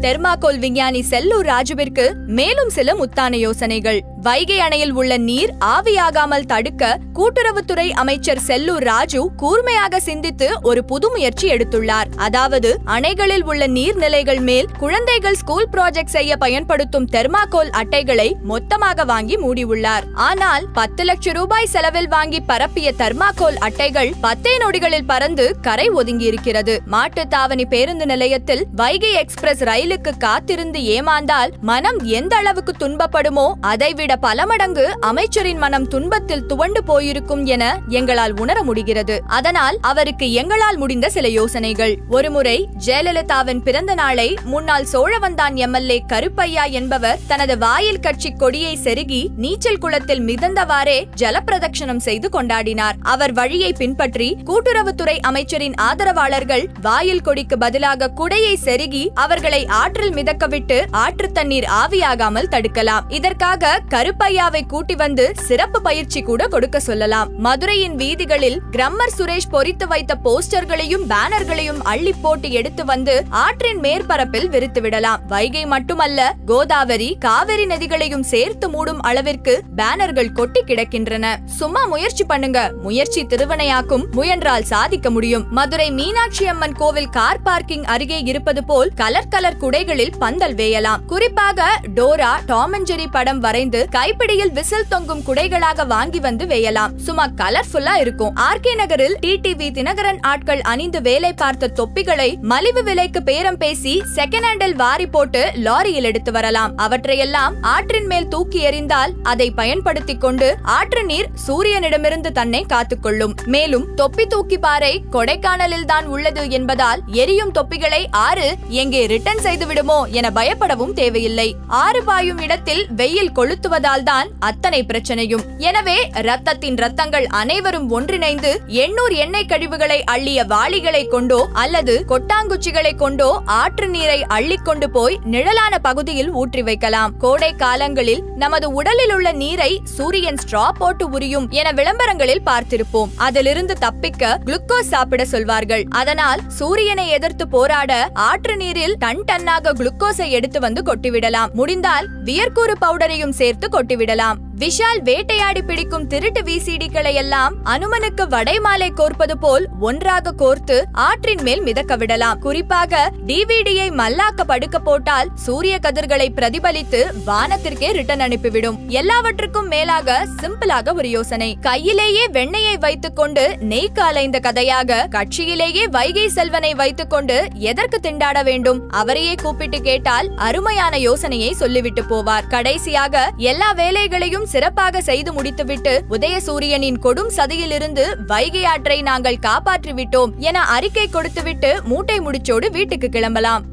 தெர்மாகோல் விஞ்ஞானி செல்லூர் ராஜுவிற்கு மேலும் சில முத்தான யோசனைகள். வைகை அணையில் உள்ள நீர் ஆவியாகாமல் தடுக்க கூட்டுறவுத்துறை அமைச்சர் செல்லூர் ராஜு கூர்மையாக சிந்தித்து ஒரு புது முயற்சி எடுத்துள்ளார். அதாவது அணைகளில் உள்ள நீர்நிலைகள் மேல் குழந்தைகள் ஸ்கூல் ப்ராஜெக்ட் செய்ய பயன்படுத்தும் தெர்மாகோல் அட்டைகளை மொத்தமாக வாங்கி மூடியுள்ளார். ஆனால் பத்து லட்சம் ரூபாய் செலவில் வாங்கி பரப்பிய தெர்மாகோல் அட்டைகள் பத்தே நொடிகளில் பறந்து கரை ஒதுங்கியிருக்கிறது. மாட்டுத்தாவணி பேருந்து நிலையத்தில் வைகை எக்ஸ்பிரஸ் ரயிலுக்கு காத்திருந்து ஏமாந்தால் மனம் எந்த அளவுக்கு துன்பப்படுமோ அதைவிட பல மடங்கு அமைச்சரின் மனம் துன்பத்தில் துவண்டு போயிருக்கும் என எங்களால் உணர முடிகிறது. அதனால் அவருக்கு எங்களால் முடிந்த சில யோசனைகள். ஒருமுறை ஜெயலலிதாவின் பிறந்த நாளை முன்னாள் சோழவந்தான் எம்எல்ஏ கருப்பையா என்பவர் தனது வாயில் கட்சி கொடியை செருகி நீச்சல் குளத்தில் மிதந்தவாறே ஜலப்பிரதட்சணம் செய்து கொண்டாடினார். அவர் வழியை பின்பற்றி கூட்டுறவுத்துறை அமைச்சரின் ஆதரவாளர்கள் வாயில் கொடிக்கு பதிலாக குடையை செருகி அவர்களை ஆற்றில் மிதக்கவிட்டு ஆற்று தண்ணீர் ஆவியாகாமல் தடுக்கலாம். இதற்காக கருப்பையாவை கூட்டி வந்து சிறப்பு பயிற்சி கூட கொடுக்க சொல்லலாம். மதுரையின் வீதிகளில் கிரம்மர் சுரேஷ் பொறித்து வைத்த போஸ்டர்களையும் பேனர்களையும் அள்ளி போட்டு எடுத்து வந்து ஆற்றின் மேற்பரப்பில் விரித்து விடலாம். வைகை மட்டுமல்ல கோதாவரி காவிரி நதிகளையும் சேர்த்து மூடும் அளவிற்கு பேனர்கள் கொட்டி கிடக்கின்றன. சும்மா முயற்சி பண்ணுங்க. முயற்சி திருவனையாக்கும் முயன்றால் சாதிக்க முடியும். மதுரை மீனாட்சி அம்மன் கோவில் கார் பார்க்கிங் அருகே இருப்பது போல் கலர் கலர் குடைகளில் பந்தல் வேயலாம். குறிப்பாக டோரா டாம் அண்ட் ஜெரி படம் வரைந்து கைப்பிடியில் விசில் தொங்கும் குடைகளாக வாங்கி வந்து வேயலாம். சும்மா கலர்ஃபுல்லா இருக்கும். ஆர்கே நகரில் டிடிவி தினகரன் ஆட்கள் அணிந்து வேலை பார்த்த தொப்பிகளை மலிவு விலைக்கு பேரம் பேசி செகண்ட் ஹேண்டில் வாரி போட்டு லாரியில் எடுத்து வரலாம். அவற்றையெல்லாம் ஆற்றின் மேல் தூக்கி எறிந்தால் அதை பயன்படுத்திக் கொண்டு ஆற்று நீர் சூரியனிடமிருந்து தன்னை காத்துக்கொள்ளும் மேலும் தொப்பி தூக்கி பாறை கொடைக்கானலில் தான் உள்ளது என்பதால் எரியும் தொப்பிகளை ஆறு எங்கே ரிட்டர்ன் செய்து விடுமோ என பயப்படவும் தேவையில்லை. ஆறு பாயும் இடத்தில் வெயில் கொளுத்துவதால் தான் அத்தனை பிரச்சனையும். எனவே ரத்தத்தின் ரத்தங்கள் அனைவரும் ஒன்றிணைந்து எண்ணூர் எண்ணெய் கழிவுகளை அள்ளிய வாளிகளை கொண்டோ அல்லது கொட்டாங்குச்சிகளை கொண்டோ ஆற்று நீரை அள்ளிக்கொண்டு போய் நிழலான பகுதியில் ஊற்றி வைக்கலாம். கோடை காலங்களில் நமது உடலில் உள்ள நீரை சூரியன் ஸ்ட்ரா போட்டு உரியும் என விளம்பரங்களில் பார்த்திருப்போம். அதிலிருந்து தப்பிக்க குளுக்கோஸ் சாப்பிட சொல்வார்கள். அதனால் சூரியனை எதிர்த்து போராட ஆற்று நீரில் டன் டன்னாக குளுக்கோஸை எடுத்து வந்து கொட்டிவிடலாம். முடிந்தால் வியர்க்கூறு பவுடரையும் சேர்த்து கொட்டிவிடலாம். விஷால் வேட்டையாடி பிடிக்கும் திருட்டு விசிடிகளை எல்லாம் அனுமனுக்கு வடைமாலை கோர்ப்பது போல் ஒன்றாக கோர்த்து ஆற்றின் மேல் மிதக்க விடலாம். குறிப்பாக டிவிடியை மல்லாக்க படுக்க போட்டால் சூரிய கதிர்களை பிரதிபலித்து வானத்திற்கே ரிட்டர்ன் அனுப்பிவிடும். எல்லாவற்றுக்கும் மேலாக சிம்பிளாக ஒரு யோசனை. கையிலேயே வெண்ணெயை வைத்துக்கொண்டு நெய் காலைந்த கதையாக கட்சியிலேயே வைகை செல்வனை வைத்துக்கொண்டு எதற்கு திண்டாட வேண்டும்? அவரையே கூப்பிட்டு கேட்டால் அருமையான யோசனையை சொல்லிவிட்டு போவார். கடைசியாக எல்லா வேலைகளையும் சிறப்பாக செய்து முடித்துவிட்டு உதயசூரியனின் கொடும் சதியிலிருந்து வைகை ஆற்றை நாங்கள் காப்பாற்றி விட்டோம் என அறிக்கை கொடுத்துவிட்டு மூட்டை முடிச்சோடு வீட்டுக்கு கிளம்பலாம்.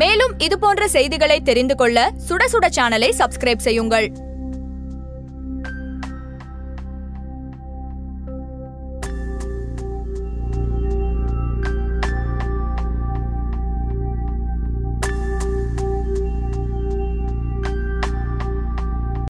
மேலும் இது போன்ற செய்திகளை தெரிந்து கொள்ள சுட சுட சேனலை சப்ஸ்கிரைப் செய்யுங்கள்.